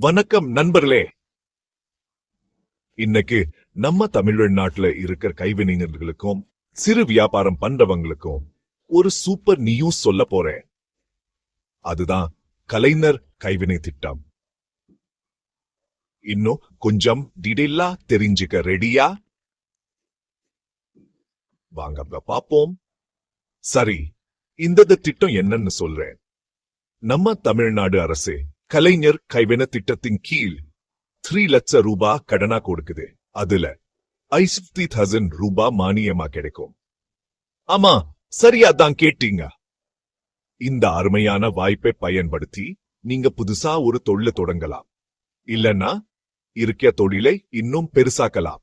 வணக்கம் நண்பர்களே. இன்னைக்கு நம்ம தமிழ்நாட்டுல இருக்கிற கைவினைஞர்களுக்கும் சிறு வியாபாரம் பண்றவங்களுக்கும் ஒரு சூப்பர் நியூஸ் சொல்ல போறேன். அதுதான் கலைஞர் கைவினை திட்டம். இன்னும் கொஞ்சம் டீடைலா தெரிஞ்சுக்க ரெடியா வாங்க பாப்போம் சரி இந்த திட்டம் என்னன்னு சொல்றேன். நம்ம தமிழ்நாடு அரசு கலைஞர் கைவினை திட்டத்தின் கீழ் த்ரீ லட்சம் ரூபா கடனா கொடுக்குது. அதுல ஐசிப்தி தௌசண்ட் ரூபா மானியமா கிடைக்கும். ஆமா சரியா தான் கேட்டீங்க. இந்த அருமையான வாய்ப்பை பயன்படுத்தி நீங்க புதுசா ஒரு தொழில தொடங்கலாம். இல்லன்னா இருக்க தொழிலை இன்னும் பெருசாக்கலாம்.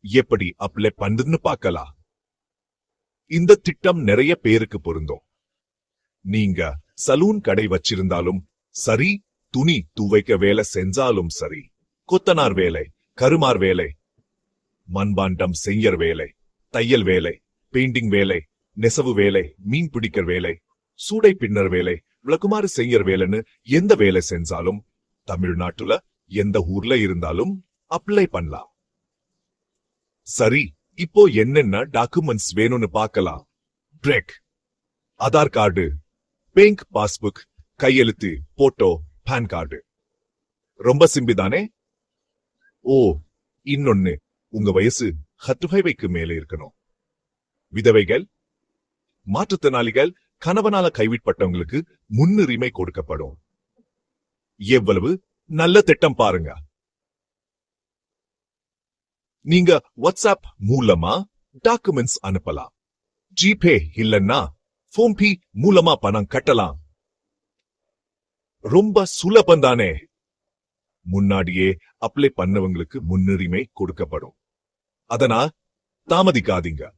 எப்படி அப்ளை பண்ணுன்னு பார்க்கலாம். இந்த திட்டம் நிறைய பேருக்கு பொருந்தும். நீங்க சலூன் கடை வச்சிருந்தாலும் சரி துணி துவைக்க வேலை செஞ்சாலும் சரி கொத்தனார் வேலை கருமார் வேலை மண்பாண்டம் செய்யர் வேலை தையல் வேலை பெயிண்டிங் வேலை நெசவு வேலை மீன் பிடிக்கிற வேலை சூடை பின்னர் வேலை விளக்குமாறு செய்யற வேலைன்னு எந்த வேலை செஞ்சாலும் தமிழ்நாட்டுல எந்த ஊர்ல இருந்தாலும் அப்ளை பண்ணலாம். சரி இப்போ என்னென்ன டாக்குமெண்ட்ஸ் வேணும்னு பார்க்கலாம். Break Aadhaar card bank passbook கையெழுத்து போட்டோ பான் கார்டு ரொம்ப சிம்பி தானே? ஓ இன்னொன்னு. உங்க வயசு ஹத்துகைவைக்கு மேலே இருக்கணும். விதவைகள் மாற்றுத்திறனாளிகள் கணவனால கைவிட்பட்டவங்களுக்கு முன்னுரிமை கொடுக்கப்படும். எவ்வளவு? நல்ல திட்டம் பாருங்க. நீங்க வாட்ஸ்அப் மூலமா டாக்குமெண்ட்ஸ் அனுப்பலாம். ஜிபே இல்லன்னா போன்பி மூலமா பணம் கட்டலாம். ரொம்ப சுலபம் தானே. முன்னாடியே அப்ளை பண்ணவங்களுக்கு முன்னுரிமை கொடுக்கப்படும். அதனா தாமதிக்காதீங்க.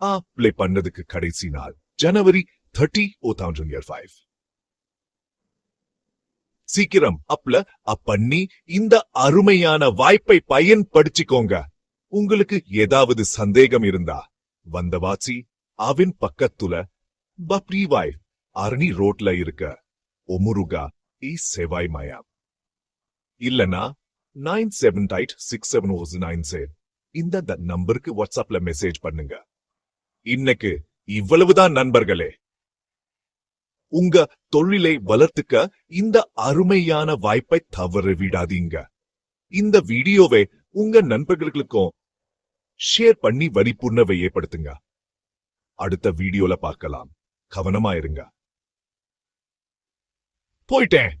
அப்ளை பண்ணதுக்கு கடைசி நாள் ஜனவரி தேர்ட்டி ஓ தௌசண்ட் இயர் ஃபைவ் சீக்கிரம் அப்ல அப்பண்ணி இந்த அருமையான வாய்ப்பை பயன்படுத்திக்கோங்க. உங்களுக்கு ஏதாவது சந்தேகம் இருந்தா வந்தவாச்சி அவன் பக்கத்துல பப்ரிவாய் அரணி ரோட்ல இருக்க ஒமுருகா இ செவாய் மயா. இல்லனா nine seven eight six seven nine share இந்த நம்பருக்கு வாட்ஸ்அப்ல மெசேஜ் பண்ணுங்க. இன்னைக்கு இவ்வளவுதான் நண்பர்களே. உங்க தொழிலை வளர்த்துக்க இந்த அருமையான வாய்ப்பை தவற விடாதீங்க. இந்த வீடியோவை உங்க நண்பர்களுக்கும் ஷேர் பண்ணி வரிப்புணர்வை ஏற்படுத்துங்க அடுத்த வீடியோல பார்க்கலாம். கவனமா இருங்க. போயிட்டேன்.